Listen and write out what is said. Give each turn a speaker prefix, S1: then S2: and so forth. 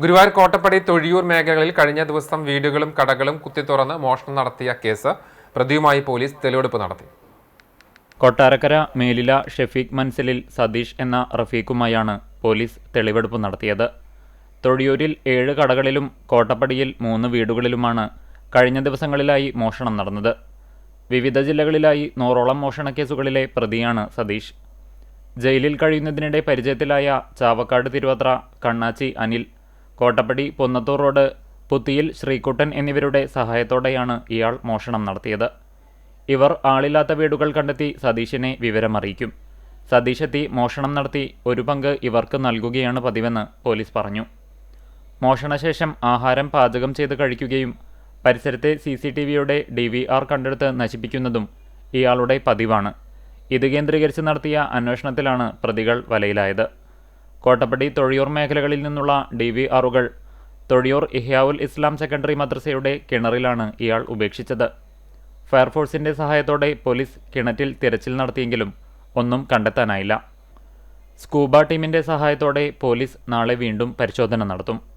S1: ഗുരുവായൂർ കോട്ടപ്പടി തൊഴിയൂർ മേഖലകളിൽ കഴിഞ്ഞ ദിവസം വീടുകളും കടകളും കുത്തിത്തുറന്ന് മോഷണം നടത്തിയ കേസ് പ്രതിയുമായി പോലീസ് തെളിവെടുപ്പ് നടത്തി.
S2: കൊട്ടാരക്കര മേലില ഷെഫീഖ് മൻസിലിൽ സതീഷ് എന്ന റഫീഖുമായാണ് പോലീസ് തെളിവെടുപ്പ് നടത്തിയത്. തൊഴിയൂരിൽ ഏഴ് കടകളിലും കോട്ടപ്പടിയിൽ മൂന്ന് വീടുകളിലുമാണ് കഴിഞ്ഞ ദിവസങ്ങളിലായി മോഷണം നടന്നത്. വിവിധ ജില്ലകളിലായി നൂറോളം മോഷണ കേസുകളിലെ പ്രതിയാണ് സതീഷ്. ജയിലിൽ കഴിയുന്നതിനിടെ പരിചയത്തിലായ ചാവക്കാട് തിരുവത്ര കണ്ണാച്ചി അനിൽ കോട്ടപ്പടി പൊന്നത്തൂർ റോഡ് പുത്തിയിൽ ശ്രീകുട്ടൻ എന്നിവരുടെ സഹായത്തോടെയാണ് ഇയാൾ മോഷണം നടത്തിയത്. ഇവർ ആളില്ലാത്ത വീടുകൾ കണ്ടെത്തി സതീശനെ വിവരമറിയിക്കും. സതീഷെത്തി മോഷണം നടത്തി ഒരു പങ്ക് ഇവർക്ക് നൽകുകയാണ് പതിവെന്ന് പോലീസ് പറഞ്ഞു. മോഷണശേഷം ആഹാരം പാചകം ചെയ്ത് കഴിക്കുകയും പരിസരത്തെ സി സി ടി വിയുടെ ഡി വി ആർ കണ്ടെടുത്ത് നശിപ്പിക്കുന്നതും ഇയാളുടെ പതിവാണ്. ഇത് കേന്ദ്രീകരിച്ച് നടത്തിയ അന്വേഷണത്തിലാണ് പ്രതികൾ വലയിലായത്. കോട്ടപ്പടി തൊഴിയൂർ മേഖലകളിൽ നിന്നുള്ള ഡി വി ആറുകൾ തൊഴിയൂർ ഇഹ്യാവുൽ ഇസ്ലാം സെക്കൻഡറി മദ്രസയുടെ കിണറിലാണ് ഇയാൾ ഉപേക്ഷിച്ചത്. ഫയർഫോഴ്സിന്റെ സഹായത്തോടെ പോലീസ് കിണറ്റിൽ തിരച്ചിൽ നടത്തിയെങ്കിലും ഒന്നും കണ്ടെത്താനായില്ല. സ്കൂബ ടീമിന്റെ സഹായത്തോടെ പോലീസ് നാളെ വീണ്ടും പരിശോധന നടത്തും.